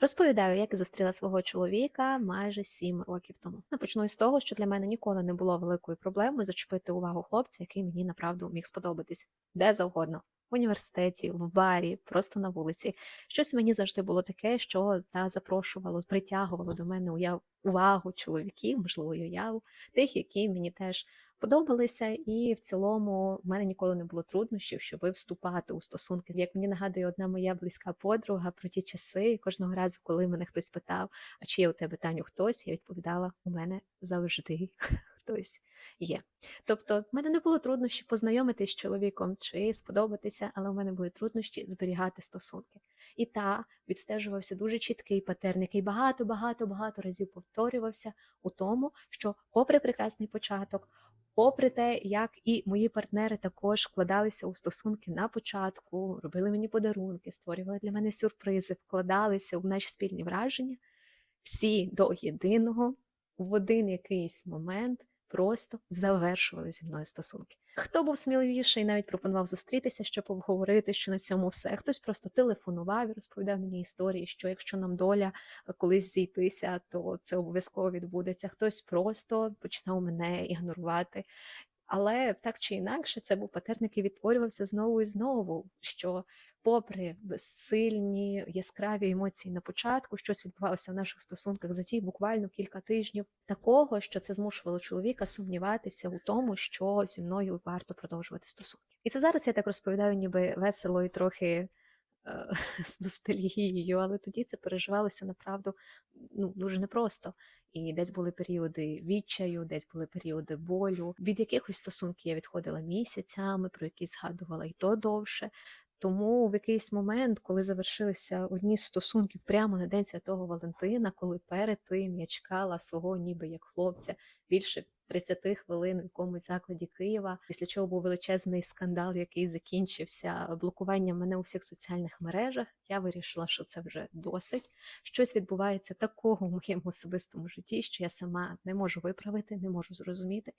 Розповідаю, як зустріла свого чоловіка майже сім років тому. Ну, Почну із того, що для мене ніколи не було великою проблемою зачепити увагу хлопця, який мені направду міг сподобатись де завгодно. В університеті, в барі, просто на вулиці. Щось мені завжди було таке, що та запрошувало, притягувало до мене уяв увагу чоловіків, можливо, уяву, тих, які мені теж подобалися, і в цілому в мене ніколи не було труднощів, щоб вступати у стосунки. Як мені нагадує одна моя близька подруга про ті часи, і кожного разу, коли мене хтось питав, а чи є у тебе Таню хтось, я відповідала: у мене завжди хтось є. Тобто, в мене не було труднощів познайомитись з чоловіком чи сподобатися, але у мене були труднощі зберігати стосунки. І та відстежувався дуже чіткий патерн, який багато, багато, багато разів повторювався у тому, що, попри прекрасний початок, попри те, як і мої партнери також вкладалися у стосунки на початку, робили мені подарунки, створювали для мене сюрпризи, вкладалися у наші спільні враження, всі до єдиного в один якийсь момент просто завершували зі мною стосунки. Хто був сміливіший, навіть пропонував зустрітися, щоб обговорити, що на цьому все. Хтось просто телефонував і розповідав мені історії, що якщо нам доля колись зійтися, то це обов'язково відбудеться. Хтось просто починав мене ігнорувати. Але так чи інакше, це був патерн, який відтворювався знову і знову. Що, попри сильні яскраві емоції на початку, щось відбувалося в наших стосунках за ті буквально кілька тижнів, такого, що це змушувало чоловіка сумніватися у тому, що зі мною варто продовжувати стосунки. І це зараз я так розповідаю, ніби весело і трохи. Е, З ностальгією, але тоді це переживалося направду ну, дуже непросто. І десь були періоди відчаю, десь були періоди болю. Від якихось стосунків я відходила місяцями, про які згадувала і то довше. Тому в якийсь момент, коли завершилися одні з стосунків прямо на День Святого Валентина, коли перед тим я чекала свого, ніби як хлопця, більше 30 хвилин в якомусь закладі Києва, після чого був величезний скандал, який закінчився блокуванням мене у всіх соціальних мережах. Я вирішила, що це вже досить. Щось відбувається такого в моєму особистому житті, що я сама не можу виправити, не можу зрозуміти.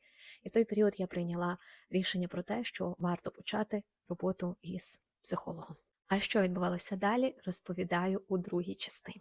І в той період я прийняла рішення про те, що варто почати роботу із психологом. А що відбувалося далі, розповідаю у другій частині.